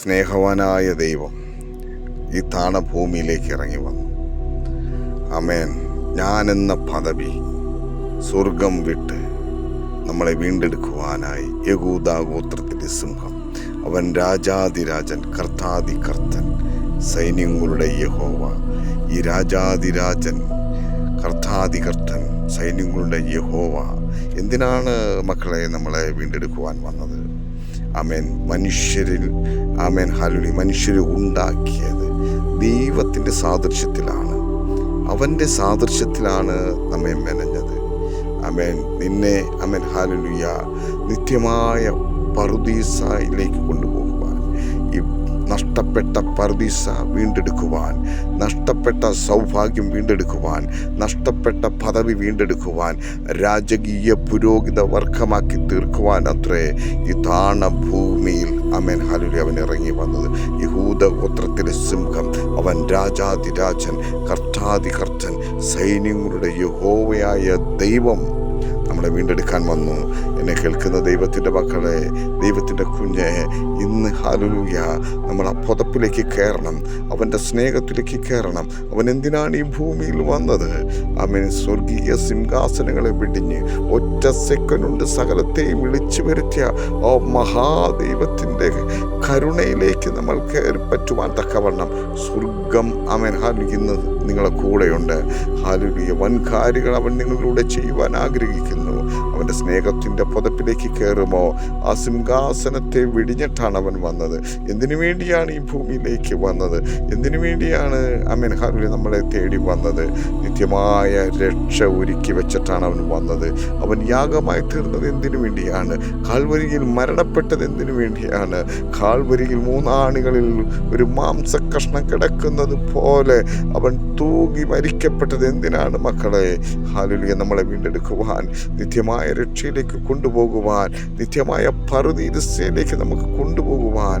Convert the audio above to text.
സ്നേഹവാനായ ദൈവം ഈ താണഭൂമിയിലേക്ക് ഇറങ്ങി വന്നു. അമേൻ ഞാനെന്ന പദവി സ്വർഗം വിട്ട് നമ്മളെ വീണ്ടെടുക്കുവാനായി യഹൂദാഗോത്രത്തിന്റെ സിംഹം. അവൻ രാജാതിരാജൻ കർത്താതി കർത്തൻ സൈന്യങ്ങളുടെ യഹോവ. ഈ രാജാതിരാജൻ കർത്താതികർത്തൻ സൈന്യങ്ങളുടെ യഹോവ. എന്തിനാണ് മക്കളെ നമ്മളെ വീണ്ടെടുക്കുവാൻ വന്നത്? അമേൻ മനുഷ്യരിൽ ആമേൻ ഹാലുലി മനുഷ്യരെ ഉണ്ടാക്കിയത് ദൈവത്തിന്റെ സാദൃശ്യത്തിലാണ്. അവന്റെ സാദൃശ്യത്തിലാണ് നമ്മെ മെനഞ്ഞത്. അമേൻ നിന്നെ അമേൻ ഹാലുലിയ നിത്യമായ പറുദീസയിലേക്ക് കൊണ്ടുപോകുവാൻ ഈ നഷ്ടപ്പെട്ട പറുദീസ വീണ്ടെടുക്കുവാൻ നഷ്ടപ്പെട്ട സൗഭാഗ്യം വീണ്ടെടുക്കുവാൻ നഷ്ടപ്പെട്ട പദവി വീണ്ടെടുക്കുവാൻ രാജകീയ പുരോഹിത വർഗമാക്കി തീർക്കുവാൻ അത്രേ ഈ താണ ഭൂമിയിൽ അമേൻ ഹാലുലി അവൻ ഇറങ്ങി വന്നത്. യഹൂദ ഗോത്രത്തിലെ സിംഹം അവൻ രാജാതിരാജൻ കർത്താതികർത്തൻ സൈന്യങ്ങളുടെ യഹോവയായ ദൈവം. നമ്മളെ വീണ്ടെടുക്കാൻ വന്നു. എന്നെ കേൾക്കുന്ന ദൈവത്തിന്റെ മക്കളെ ദൈവത്തിന്റെ കുഞ്ഞെ ഇന്ന് ഹാലുലൂയ നമ്മൾ ആ പുതപ്പിലേക്ക് കയറണം. അവന്റെ സ്നേഹത്തിലേക്ക് കയറണം. അവൻ എന്തിനാണ് ഈ ഭൂമിയിൽ വന്നത്? അവൻ സ്വർഗീയ സിംഹാസനങ്ങളെ വെടിഞ്ഞ് ഒറ്റ സെക്കൻഡ് സകലത്തെയും വിളിച്ചു വരുത്തിയ ആ മഹാദൈവത്തിന്റെ കരുണയിലേക്ക് നമ്മൾ കയറി പറ്റുവാൻ തക്കവണ്ണം സ്വർഗം അവൻ ഹാലുകിന്ന് നിങ്ങളെ കൂടെയുണ്ട്. ഹാലുകിയ വൻ കാര്യങ്ങൾ അവൻ നിങ്ങളിലൂടെ ചെയ്യുവാൻ ആഗ്രഹിക്കുന്നു. അവന്റെ സ്നേഹത്തിന്റെ പുതപ്പിലേക്ക് കയറുമോ? ആ സിംഹാസനത്തെ വെടിഞ്ഞിട്ടാണ് അവൻ വന്നത്. എന്തിനു വേണ്ടിയാണ് ഈ ഭൂമിയിലേക്ക് വന്നത്? എന്തിനു വേണ്ടിയാണ് അമീൻ ഹാലുലി നമ്മളെ തേടി വന്നത്? നിത്യമായ രക്ഷ ഒരുക്കി വെച്ചിട്ടാണ് അവൻ വന്നത്. അവൻ യാഗമായി തീർന്നത് എന്തിനു വേണ്ടിയാണ്? കാൽവരിയിൽ മരണപ്പെട്ടത് എന്തിനു വേണ്ടിയാണ്? കാൽവരിയിൽ മൂന്നാണികളിൽ ഒരു മാംസ കഷ്ണം കിടക്കുന്നത് പോലെ അവൻ തൂങ്ങി മരിക്കപ്പെട്ടത് എന്തിനാണ് മക്കളെ? ഹാലുലിയെ നമ്മളെ വീണ്ടെടുക്കുവാൻ നിത്യമായ രക്ഷയിലേക്ക് കൊണ്ടുപോകുവാൻ നിത്യമായ പറുദീരസ്യയിലേക്ക് നമുക്ക് കൊണ്ടുപോകുവാൻ